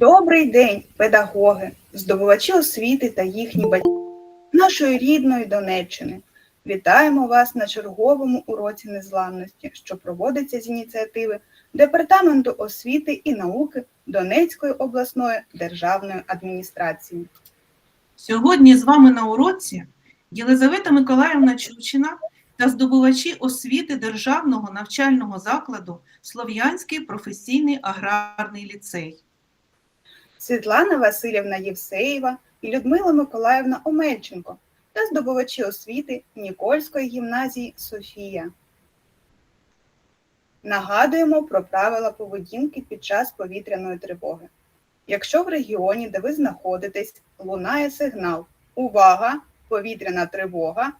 Добрий день, педагоги, здобувачі освіти та їхні батьки нашої рідної Донеччини. Вітаємо вас на черговому уроці незламності, що проводиться з ініціативи Департаменту освіти і науки Донецької обласної державної адміністрації. Сьогодні з вами на уроці Єлизавета Миколаївна Чучина та здобувачі освіти Державного навчального закладу Слов'янський професійний аграрний ліцей. Світлана Васильівна Євсеєва і Людмила Миколаївна Омельченко та здобувачі освіти Нікольської гімназії Софія. Нагадуємо про правила поведінки під час повітряної тривоги. Якщо в регіоні, де ви знаходитесь, лунає сигнал Увага! Повітряна тривога,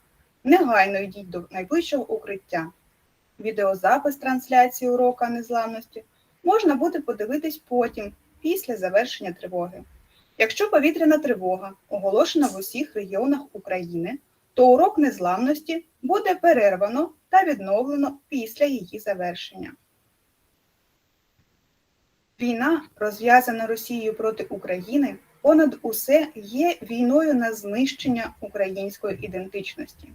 негайно йдіть до найближчого укриття. Відеозапис трансляції урока незламності можна буде подивитись потім, після завершення тривоги. Якщо повітряна тривога оголошена в усіх регіонах України, то урок незламності буде перервано та відновлено після її завершення. Війна, розв'язана Росією проти України, понад усе є війною на знищення української ідентичності.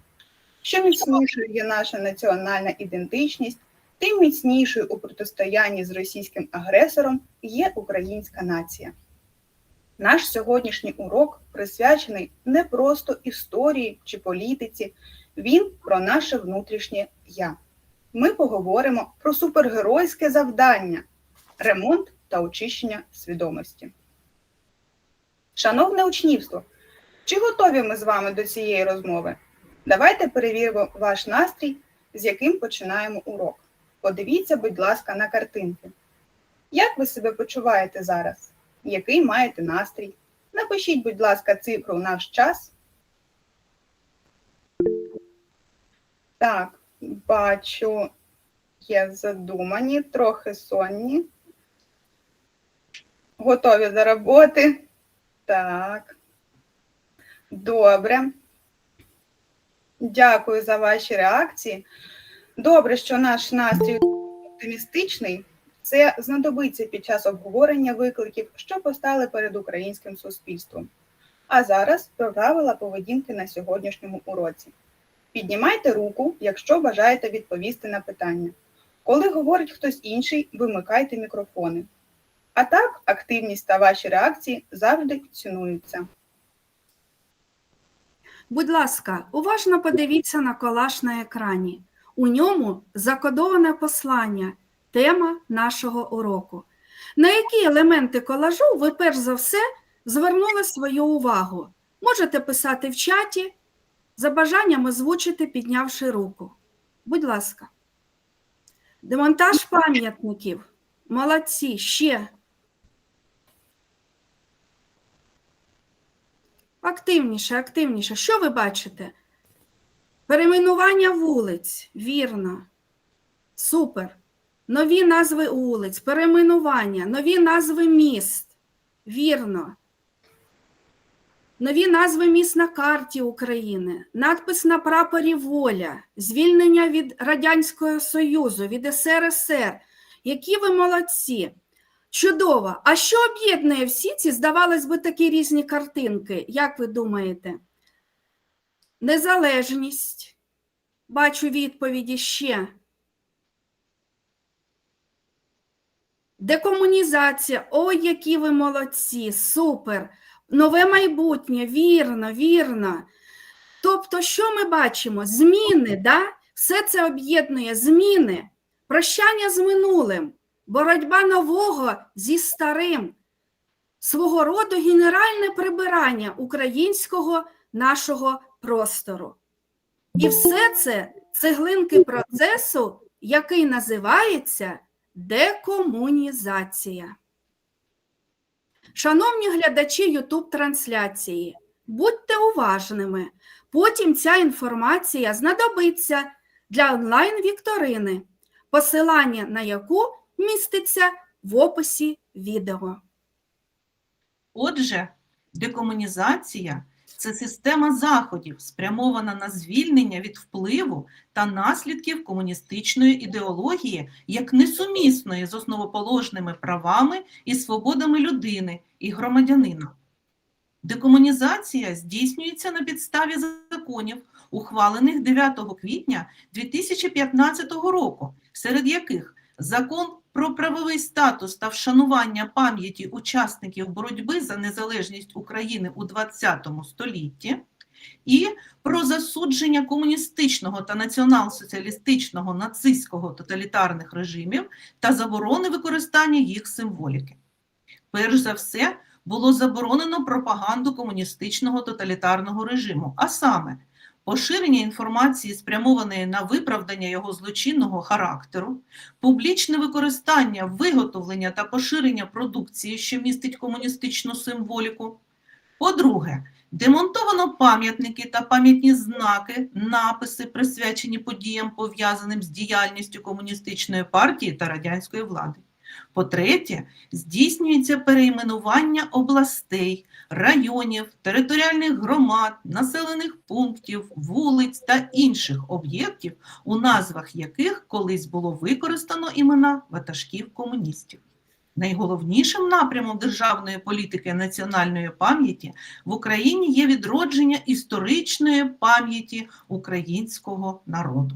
Що міцнішою є наша національна ідентичність, тим міцнішою у протистоянні з російським агресором є українська нація. Наш сьогоднішній урок присвячений не просто історії чи політиці, він про наше внутрішнє я. Ми поговоримо про супергеройське завдання ремонт та очищення свідомості. Шановне учнівство, чи готові ми з вами до цієї розмови? Давайте перевіримо ваш настрій, з яким починаємо урок. Подивіться, будь ласка, на картинки. Як ви себе почуваєте зараз? Який маєте настрій? Напишіть, будь ласка, цифру в наш час. Так, бачу, є задумані, трохи сонні. Готові до роботи? Так. Добре. Дякую за ваші реакції. Добре, що наш настрій оптимістичний. Це знадобиться під час обговорення викликів, що постали перед українським суспільством. А зараз про правила поведінки на сьогоднішньому уроці. Піднімайте руку, якщо бажаєте відповісти на питання. Коли говорить хтось інший, вимикайте мікрофони. А так, активність та ваші реакції завжди цінуються. Будь ласка, уважно подивіться на колаж на екрані. У ньому закодоване послання, тема нашого уроку. На які елементи колажу ви перш за все звернули свою увагу? Можете писати в чаті, за бажанням озвучити, піднявши руку. Будь ласка. Демонтаж пам'ятників. Молодці, ще. Активніше, активніше. Що ви бачите? Перейменування вулиць. Вірно. Супер. Нові назви вулиць, перейменування, нові назви міст. Вірно. Нові назви міст на карті України, надпис на прапорі Воля, звільнення від Радянського Союзу, від СРСР. Які ви молодці! Чудово! А що об'єднує всі ці, здавалось би, такі різні картинки? Як ви думаєте? Незалежність. Бачу відповіді ще. Декомунізація. Ой, які ви молодці! Супер! Нове майбутнє, вірно, вірно. Тобто, що ми бачимо? Зміни, да? все це об'єднує зміни, прощання з минулим, боротьба нового зі старим, свого роду генеральне прибирання українського нашого простору. І все це цеглинки процесу, який називається декомунізація. Шановні глядачі YouTube трансляції, будьте уважними. Потім ця інформація знадобиться для онлайн-вікторини, посилання на яку міститься в описі відео. Отже, декомунізація це система заходів, спрямована на звільнення від впливу та наслідків комуністичної ідеології як несумісної з основоположними правами і свободами людини і громадянина. Декомунізація здійснюється на підставі законів, ухвалених 9 квітня 2015 року, серед яких закон про правовий статус та вшанування пам'яті учасників боротьби за незалежність України у ХХ столітті і про засудження комуністичного та націонал-соціалістичного нацистського тоталітарних режимів та заборони використання їх символіки. Перш за все, було заборонено пропаганду комуністичного тоталітарного режиму, а саме поширення інформації, спрямованої на виправдання його злочинного характеру, публічне використання, виготовлення та поширення продукції, що містить комуністичну символіку. По-друге, демонтовано пам'ятники та пам'ятні знаки, написи, присвячені подіям, пов'язаним з діяльністю комуністичної партії та радянської влади. По-третє, здійснюється перейменування областей, районів, територіальних громад, населених пунктів, вулиць та інших об'єктів, у назвах яких колись було використано імена ватажків комуністів. Найголовнішим напрямом державної політики національної пам'яті в Україні є відродження історичної пам'яті українського народу.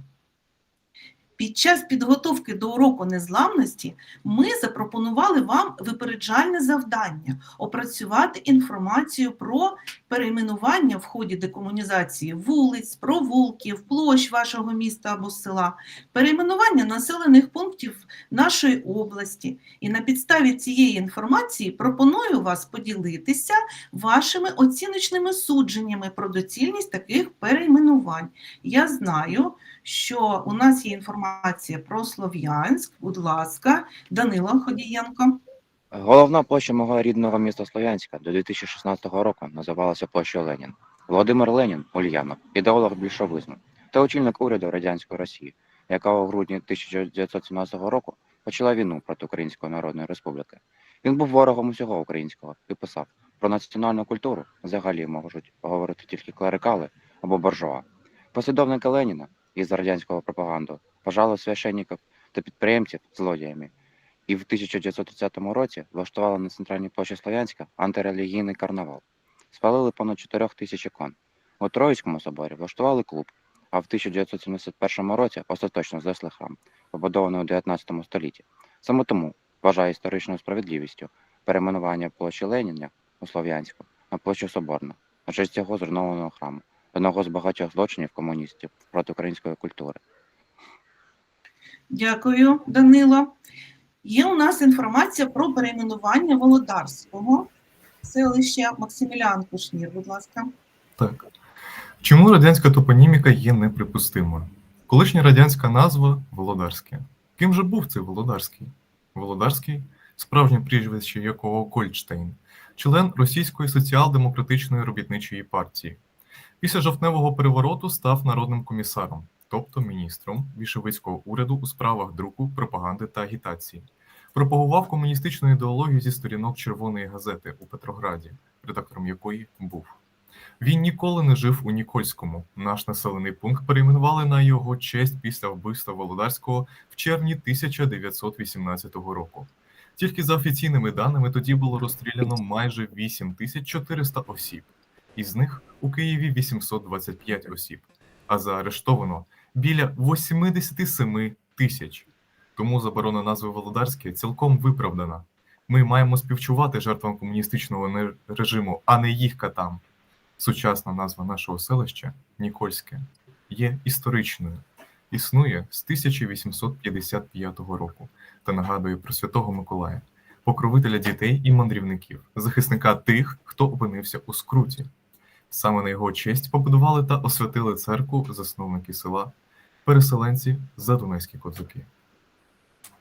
Під час підготовки до уроку незламності ми запропонували вам випереджальне завдання опрацювати інформацію про перейменування в ході декомунізації вулиць, провулків, площ вашого міста або села, перейменування населених пунктів нашої області. І на підставі цієї інформації пропоную вас поділитися вашими оціночними судженнями про доцільність таких перейменувань. Я знаю, що у нас є інформація про Слов'янськ. Будь ласка, Данило Ходієнко. Головна площа мого рідного міста Слов'янська до 2016 року називалася площею Ленін. Володимир Ленін, Ульянов, ідеолог більшовизму та очільник уряду радянської Росії, яка у грудні 1917 року почала війну проти Української Народної Республіки. Він був ворогом усього українського і писав про національну культуру взагалі можуть говорити тільки клерикали або буржуа. Послідовники Леніна із радянського пропаганду вважали священників та підприємців злодіями і в 1930 році влаштували на центральній площі Слов'янська антирелігійний карнавал. Спалили понад 4 тисяч ікон. У Троїцькому соборі влаштували клуб, а в 1971 році остаточно знесли храм, побудований у 19 столітті. Саме тому вважає історичною справедливістю перейменування площі Леніна у Слов'янську на площу Соборна, на честь цього зруйнованого храму, одного з багатьох злочинів комуністів проти української культури. Дякую, Данило. Є у нас інформація про перейменування Володарського селища Максимілян Кушнір, будь ласка. Так. Чому радянська топоніміка є неприпустимою? Колишня радянська назва Володарське. Ким же був цей Володарський? Володарський, справжнє прізвище якого Кольчтейн, член Російської соціал-демократичної робітничої партії. Після жовтневого перевороту став народним комісаром, тобто міністром більшовицького уряду у справах друку, пропаганди та агітації. Пропагував комуністичну ідеологію зі сторінок Червоної газети у Петрограді, редактором якої був. Він ніколи не жив у Нікольському. Наш населений пункт перейменували на його честь після вбивства Володарського в червні 1918 року. Тільки за офіційними даними тоді було розстріляно майже 8400 осіб, із них у Києві 825 осіб, а заарештовано біля 87 тисяч. Тому заборона назви Володарське цілком виправдана. Ми маємо співчувати жертвам комуністичного режиму, а не їх катам. Сучасна назва нашого селища Нікольське є історичною, існує з 1855 року та нагадує про Святого Миколая, покровителя дітей і мандрівників, захисника тих, хто опинився у скруті. Саме на його честь побудували та освятили церкву засновники села, переселенці задунайські козаки.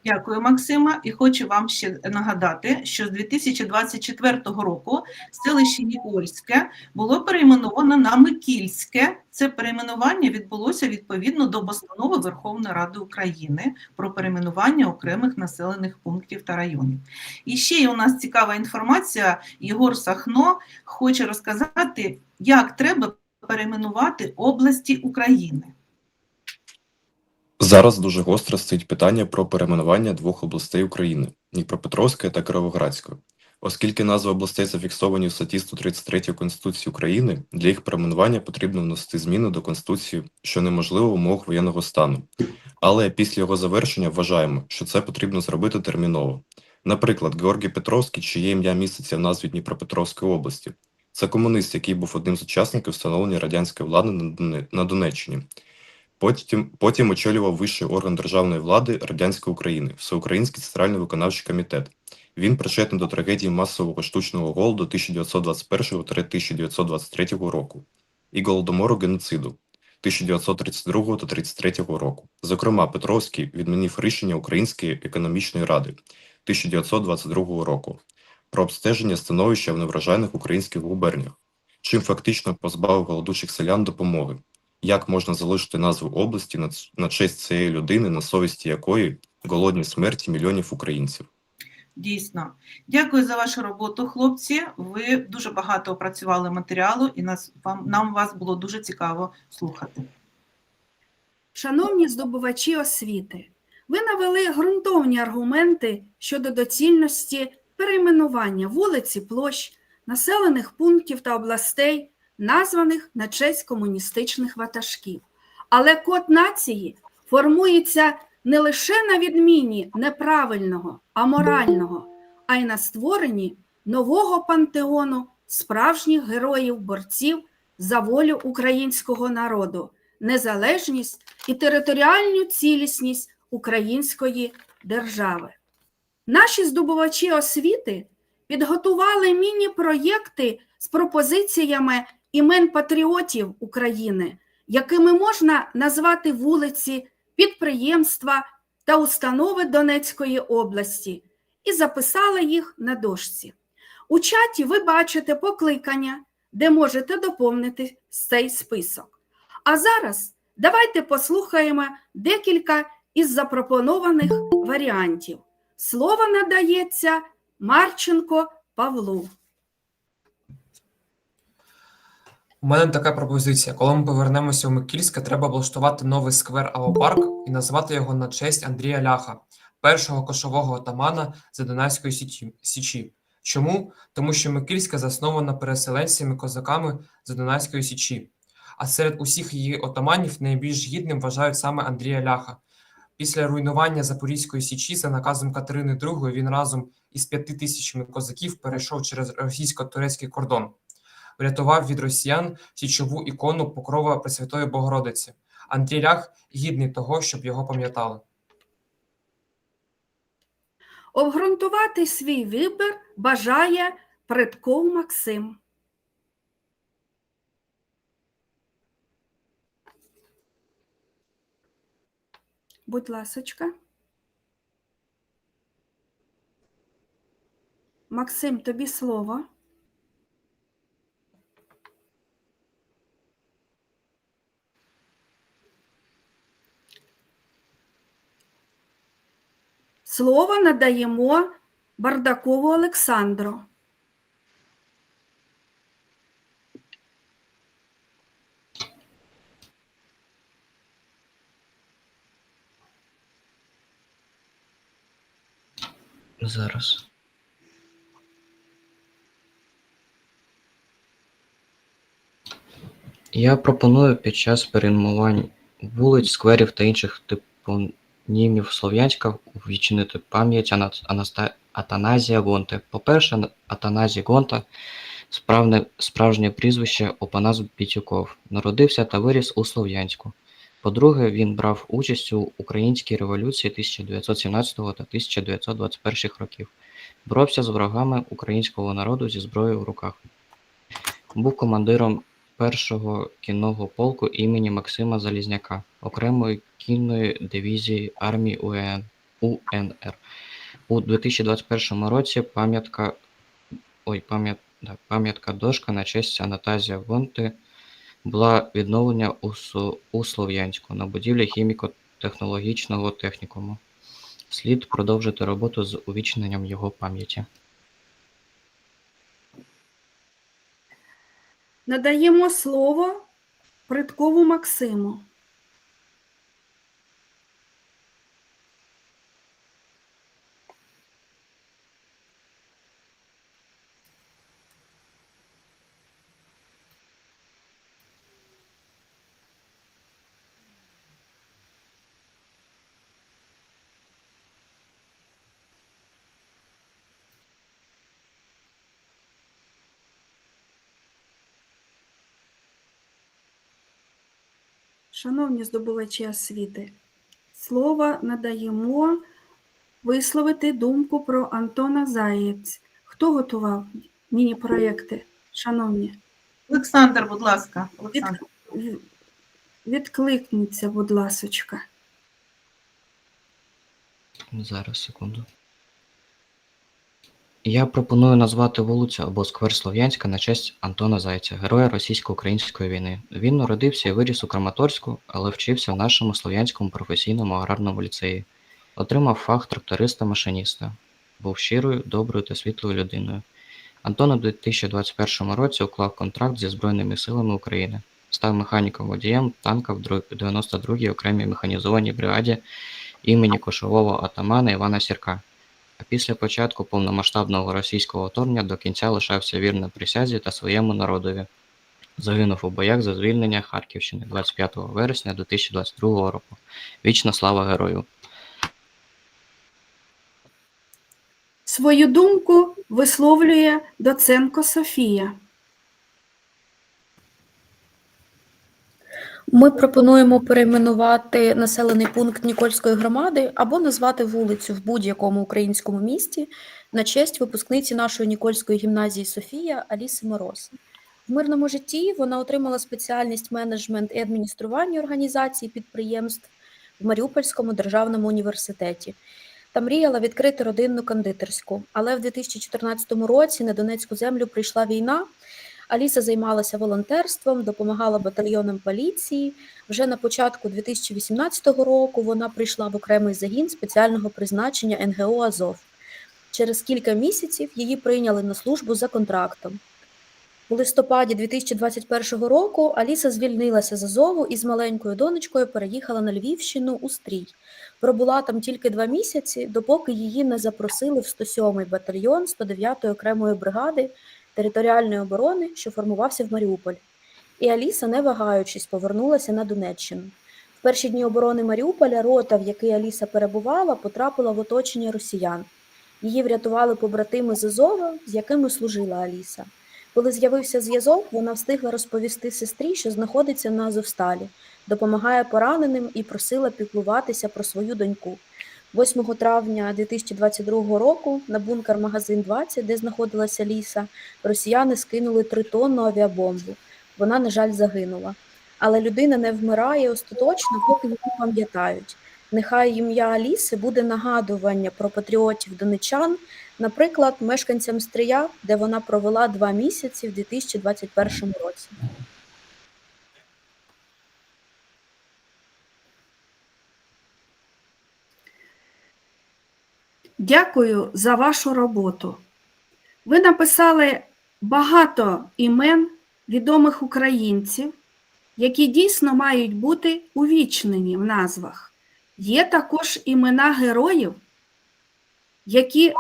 Дякую, Максима. І хочу вам ще нагадати, що з 2024 року селище Нікольське було перейменовано на Микільське. Це перейменування відбулося відповідно до постанови Верховної Ради України про перейменування окремих населених пунктів та районів. І ще є у нас цікава інформація. Єгор Сахно хоче розказати, як треба перейменувати області України. Зараз дуже гостро стоїть питання про перейменування двох областей України Дніпропетровської та Кировоградської. Оскільки назви областей зафіксовані в статті 133 Конституції України, для їх перейменування потрібно вносити зміни до Конституції, що неможливо в умовах воєнного стану. Але після його завершення вважаємо, що це потрібно зробити терміново. Наприклад, Георгій Петровський, чиє ім'я міститься в назві Дніпропетровської області, це комунист, який був одним з учасників встановлення радянської влади на Донеччині. Потім, потім очолював вищий орган державної влади Радянської України, Всеукраїнський центральний виконавчий комітет. Він причетний до трагедії масового штучного голоду 1921-1923 року і голодомору геноциду 1932 та 33 року. Зокрема, Петровський відмінив рішення Української економічної ради 1922 року про обстеження становища в неврожайних українських губерніях, чим фактично позбавив голодучих селян допомоги як можна залишити назву області на, на честь цієї людини, на совісті якої голодні смерті мільйонів українців. Дійсно, дякую за вашу роботу, хлопці. Ви дуже багато опрацювали матеріалу, і нас вам нам вас було дуже цікаво слухати. Шановні здобувачі освіти, ви навели ґрунтовні аргументи щодо доцільності перейменування вулиці, площ, населених пунктів та областей, названих на честь комуністичних ватажків. Але код нації формується не лише на відміні неправильного, аморального, а й на створенні нового пантеону справжніх героїв-борців за волю українського народу, незалежність і територіальну цілісність української держави. Наші здобувачі освіти підготували міні-проєкти з пропозиціями імен патріотів України, якими можна назвати вулиці, підприємства та установи Донецької області, і записали їх на дошці. У чаті ви бачите покликання, де можете доповнити цей список. А зараз давайте послухаємо декілька із запропонованих варіантів. Слово надається Марченко Павлу. У мене така пропозиція. Коли ми повернемося у Микільське, треба облаштувати новий сквер або парк і назвати його на честь Андрія Ляха, першого кошового отамана Задонецької Січі- Січі. Чому? Тому що Микільська заснована переселенцями козаками Задонецької Січі. А серед усіх її отаманів найбільш гідним вважають саме Андрія Ляха. Після руйнування Запорізької Січі за наказом Катерини II він разом із п'яти тисячами козаків перейшов через російсько-турецький кордон врятував від росіян січову ікону Покрова Пресвятої Богородиці. Андрій Лях гідний того, щоб його пам'ятали. Обґрунтувати свій вибір бажає Предков Максим. Будь ласочка. Максим, тобі слово. Слово надаємо Бардакову Олександру. Зараз. Я пропоную під час перейменувань вулиць, скверів та інших топонімів Слов'янська відчинити пам'ять Анаста... Атаназія Гонти. По-перше, Атаназій Гонта справне, справжнє прізвище Опанас Бітюков. Народився та виріс у Слов'янську. По-друге, він брав участь у Українській революції 1917 та 1921 років. Боровся з ворогами українського народу зі зброєю в руках. Був командиром першого кінного полку імені Максима Залізняка, окремої кінної дивізії армії УН. УНР. У 2021 році пам'ятка ой, пам'ят, да, пам'ятка дошка на честь Анатазія Вонти була відновлена у, у Слов'янську на будівлі хіміко-технологічного технікуму. Слід продовжити роботу з увічненням його пам'яті. Надаємо слово Приткову Максиму. Шановні здобувачі освіти, слово надаємо висловити думку про Антона Заєць. Хто готував міні-проєкти? Шановні, Олександр, будь ласка. Олександр. відкликніться, будь ласочка. Зараз, секунду. Я пропоную назвати вулицю або сквер Слов'янська на честь Антона Зайця, героя російсько-української війни. Він народився і виріс у Краматорську, але вчився в нашому Слов'янському професійному аграрному ліцеї. Отримав фах тракториста-машиніста. Був щирою, доброю та світлою людиною. Антон у 2021 році уклав контракт зі Збройними силами України. Став механіком-водієм танка в дру- 92-й окремій механізованій бригаді імені кошового атамана Івана Сірка. А після початку повномасштабного російського вторгнення до кінця лишався вірним присязі та своєму народові. Загинув у боях за звільнення Харківщини 25 вересня 2022 року. Вічна слава герою! Свою думку висловлює Доценко Софія. Ми пропонуємо перейменувати населений пункт Нікольської громади або назвати вулицю в будь-якому українському місті на честь випускниці нашої Нікольської гімназії Софія Аліси Мороз. В мирному житті вона отримала спеціальність менеджмент і адміністрування організацій підприємств в Маріупольському державному університеті та мріяла відкрити родинну кондитерську. Але в 2014 році на Донецьку землю прийшла війна. Аліса займалася волонтерством, допомагала батальйонам поліції. Вже на початку 2018 року вона прийшла в окремий загін спеціального призначення НГО Азов. Через кілька місяців її прийняли на службу за контрактом. У листопаді 2021 року Аліса звільнилася з Азову і з маленькою донечкою переїхала на Львівщину у Стрій. Пробула там тільки два місяці, допоки її не запросили в 107-й батальйон 109-ї окремої бригади територіальної оборони, що формувався в Маріуполь. І Аліса, не вагаючись, повернулася на Донеччину. В перші дні оборони Маріуполя рота, в якій Аліса перебувала, потрапила в оточення росіян. Її врятували побратими з Азова, з якими служила Аліса. Коли з'явився зв'язок, вона встигла розповісти сестрі, що знаходиться на Азовсталі, допомагає пораненим і просила піклуватися про свою доньку. 8 травня 2022 року на бункер магазин 20, де знаходилася Ліса, росіяни скинули тритонну авіабомбу. Вона, на жаль, загинула. Але людина не вмирає остаточно, поки її пам'ятають. Нехай ім'я Аліси буде нагадування про патріотів донечан, наприклад, мешканцям Стрия, де вона провела два місяці в 2021 році. Дякую за вашу роботу. Ви написали багато імен відомих українців, які дійсно мають бути увічнені в назвах. Є також імена героїв, які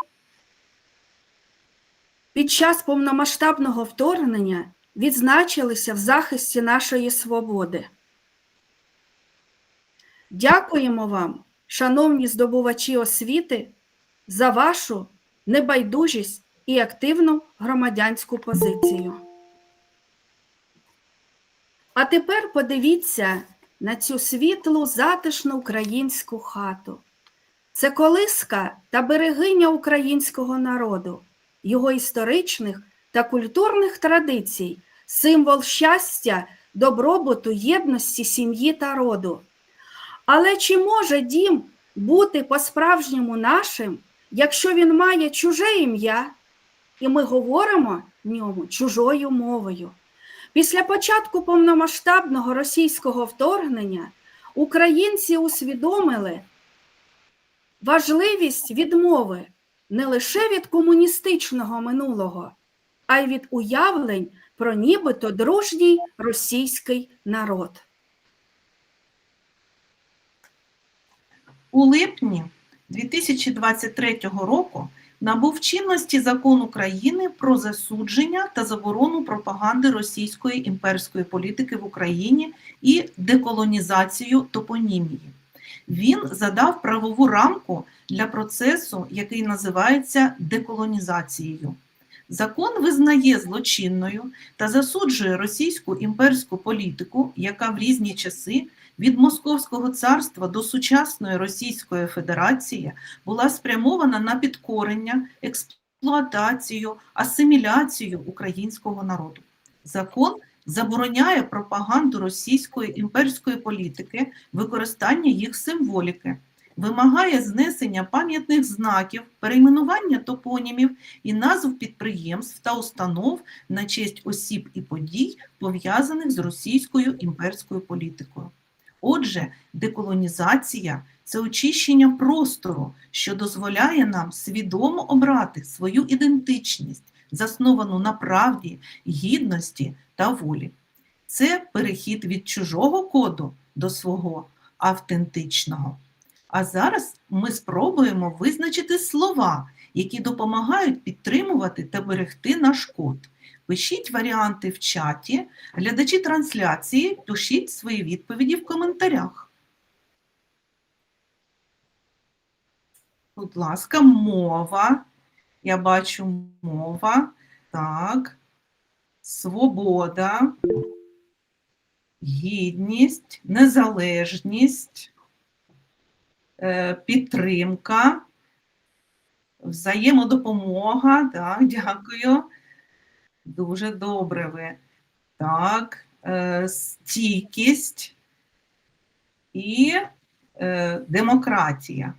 під час повномасштабного вторгнення відзначилися в захисті нашої свободи. Дякуємо вам, шановні здобувачі освіти, за вашу небайдужість і активну громадянську позицію. А тепер подивіться на цю світлу, затишну українську хату. Це колиска та берегиня українського народу, його історичних та культурних традицій, символ щастя, добробуту, єдності сім'ї та роду. Але чи може дім бути по-справжньому нашим, якщо він має чуже ім'я, і ми говоримо ньому чужою мовою. Після початку повномасштабного російського вторгнення українці усвідомили важливість відмови не лише від комуністичного минулого, а й від уявлень про нібито дружній російський народ. У липні 2023 року набув чинності закон України про засудження та заборону пропаганди російської імперської політики в Україні і деколонізацію топонімії. Він задав правову рамку для процесу, який називається деколонізацією. Закон визнає злочинною та засуджує російську імперську політику, яка в різні часи від Московського царства до сучасної Російської Федерації була спрямована на підкорення, експлуатацію, асиміляцію українського народу. Закон забороняє пропаганду російської імперської політики, використання їх символіки, вимагає знесення пам'ятних знаків, перейменування топонімів і назв підприємств та установ на честь осіб і подій, пов'язаних з російською імперською політикою. Отже, деколонізація це очищення простору, що дозволяє нам свідомо обрати свою ідентичність, засновану на правді, гідності та волі. Це перехід від чужого коду до свого автентичного. А зараз ми спробуємо визначити слова, які допомагають підтримувати та берегти наш код. Пишіть варіанти в чаті, глядачі трансляції, пишіть свої відповіді в коментарях. Будь ласка, мова. Я бачу мова. Так. Свобода, гідність, незалежність, е, підтримка, взаємодопомога. Так, дякую. Дуже добре ви. Так, е, стійкість і е, демократія.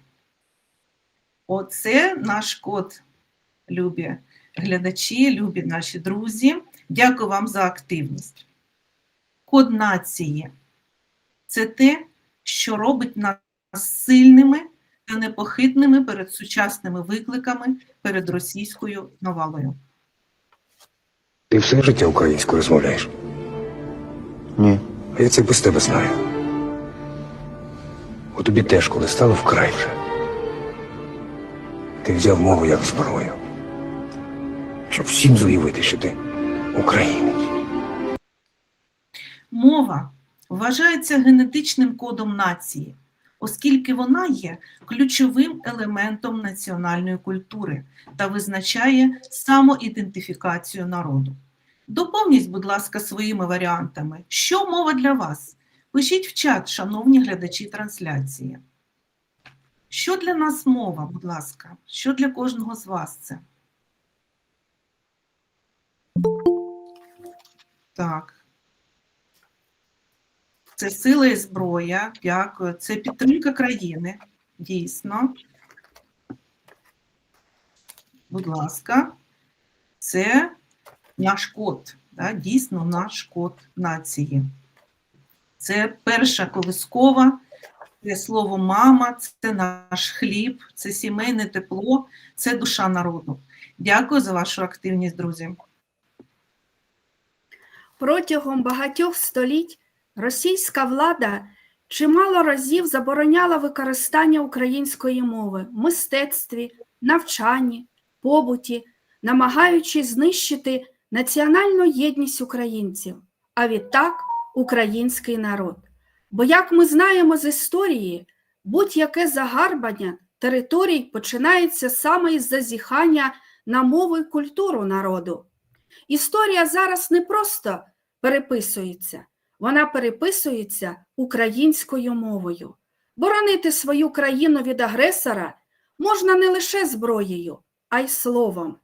Оце наш код, любі глядачі, любі наші друзі. Дякую вам за активність. Код нації це те, що робить нас сильними та непохитними перед сучасними викликами, перед російською навалою. Ти все життя українською розмовляєш? Ні. А я це без тебе знаю. У тобі теж, коли стало вкрай вже. Ти взяв мову як зброю. Щоб всім заявити, що ти українець. Мова вважається генетичним кодом нації, оскільки вона є ключовим елементом національної культури та визначає самоідентифікацію народу. Доповніть, будь ласка, своїми варіантами. Що мова для вас? Пишіть в чат, шановні глядачі трансляції. Що для нас мова, будь ласка? Що для кожного з вас це? Так. Це сила і зброя. Дякую. Це підтримка країни. Дійсно. Будь ласка, це наш код. Да? Дійсно, наш код нації. Це перша колискова, це слово мама, це наш хліб, це сімейне тепло, це душа народу. Дякую за вашу активність, друзі. Протягом багатьох століть російська влада чимало разів забороняла використання української мови в мистецтві, навчанні, побуті, намагаючись знищити національну єдність українців, а відтак український народ. Бо, як ми знаємо з історії, будь-яке загарбання територій починається саме із зазіхання на мову і культуру народу. Історія зараз не просто переписується, вона переписується українською мовою. Боронити свою країну від агресора можна не лише зброєю, а й словом.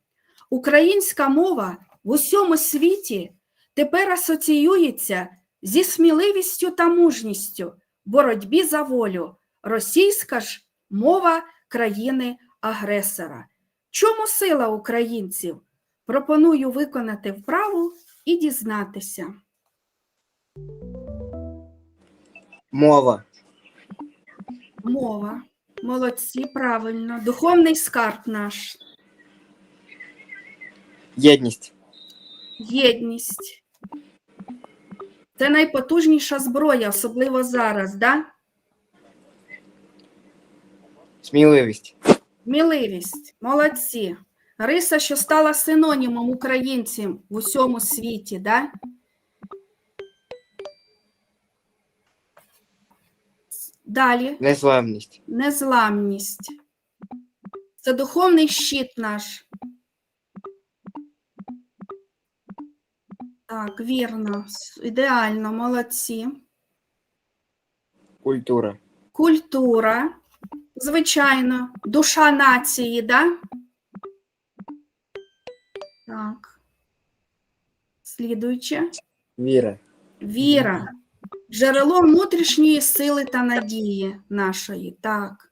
Українська мова в усьому світі тепер асоціюється зі сміливістю та мужністю боротьбі за волю. Російська ж мова країни-агресора. Чому сила українців? Пропоную виконати вправу і дізнатися. Мова. Мова. Молодці, правильно. Духовний скарб наш. Єдність. Єдність. Це найпотужніша зброя, особливо зараз, да? Сміливість. Сміливість. Молодці. Риса, що стала синонімом українців в усьому світі, да? Далі. Незламність. Незламність. Це духовний щит наш. Так, вірно, ідеально, молодці. Культура. Культура, звичайно, душа нації, да? Так. Слідуюче. Віра. Віра. Джерело внутрішньої сили та надії нашої. Так.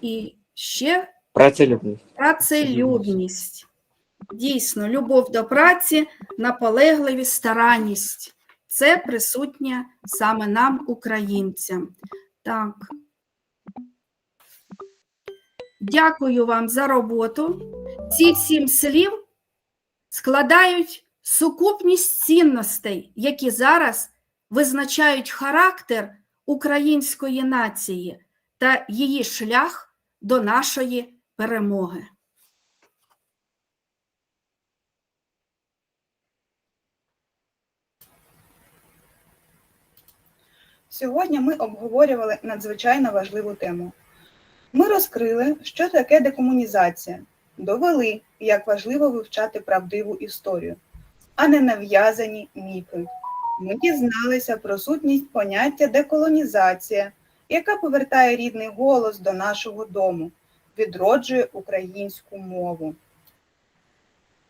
І ще Працелюбність. працелюбність. Дійсно, любов до праці, наполегливість, старанність. Це присутнє саме нам, українцям. Так. Дякую вам за роботу. Ці сім слів складають сукупність цінностей, які зараз визначають характер української нації та її шлях до нашої перемоги. Сьогодні ми обговорювали надзвичайно важливу тему. Ми розкрили, що таке декомунізація, довели, як важливо вивчати правдиву історію, а не нав'язані міфи. Ми дізналися про сутність поняття деколонізація, яка повертає рідний голос до нашого дому, відроджує українську мову.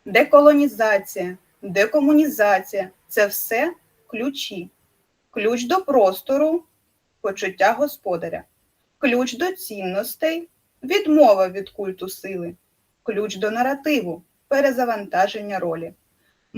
Деколонізація, декомунізація це все ключі ключ до простору, почуття господаря, ключ до цінностей, відмова від культу сили, ключ до наративу, перезавантаження ролі.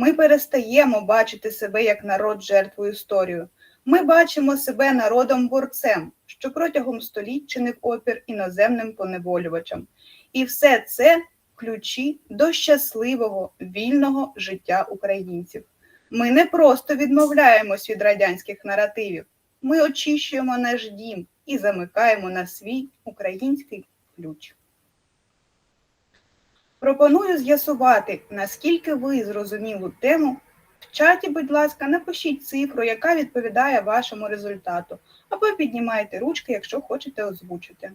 Ми перестаємо бачити себе як народ жертвою історію. Ми бачимо себе народом-борцем, що протягом століть чинив опір іноземним поневолювачам. І все це ключі до щасливого, вільного життя українців. Ми не просто відмовляємось від радянських наративів, ми очищуємо наш дім і замикаємо на свій український ключ. Пропоную з'ясувати, наскільки ви зрозуміли тему. В чаті, будь ласка, напишіть цифру, яка відповідає вашому результату, або піднімайте ручки, якщо хочете озвучити.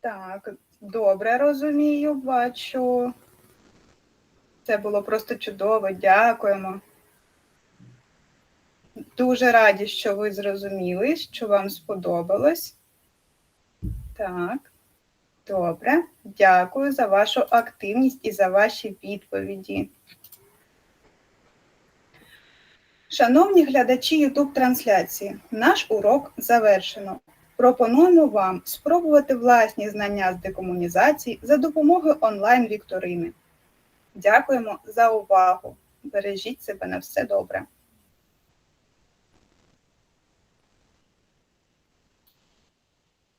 Так, добре розумію, бачу. Це було просто чудово, дякуємо. Дуже раді, що ви зрозуміли, що вам сподобалось. Так, добре. Дякую за вашу активність і за ваші відповіді. Шановні глядачі YouTube трансляції, наш урок завершено. Пропонуємо вам спробувати власні знання з декомунізації за допомогою онлайн-вікторини. Дякуємо за увагу. Бережіть себе на все добре.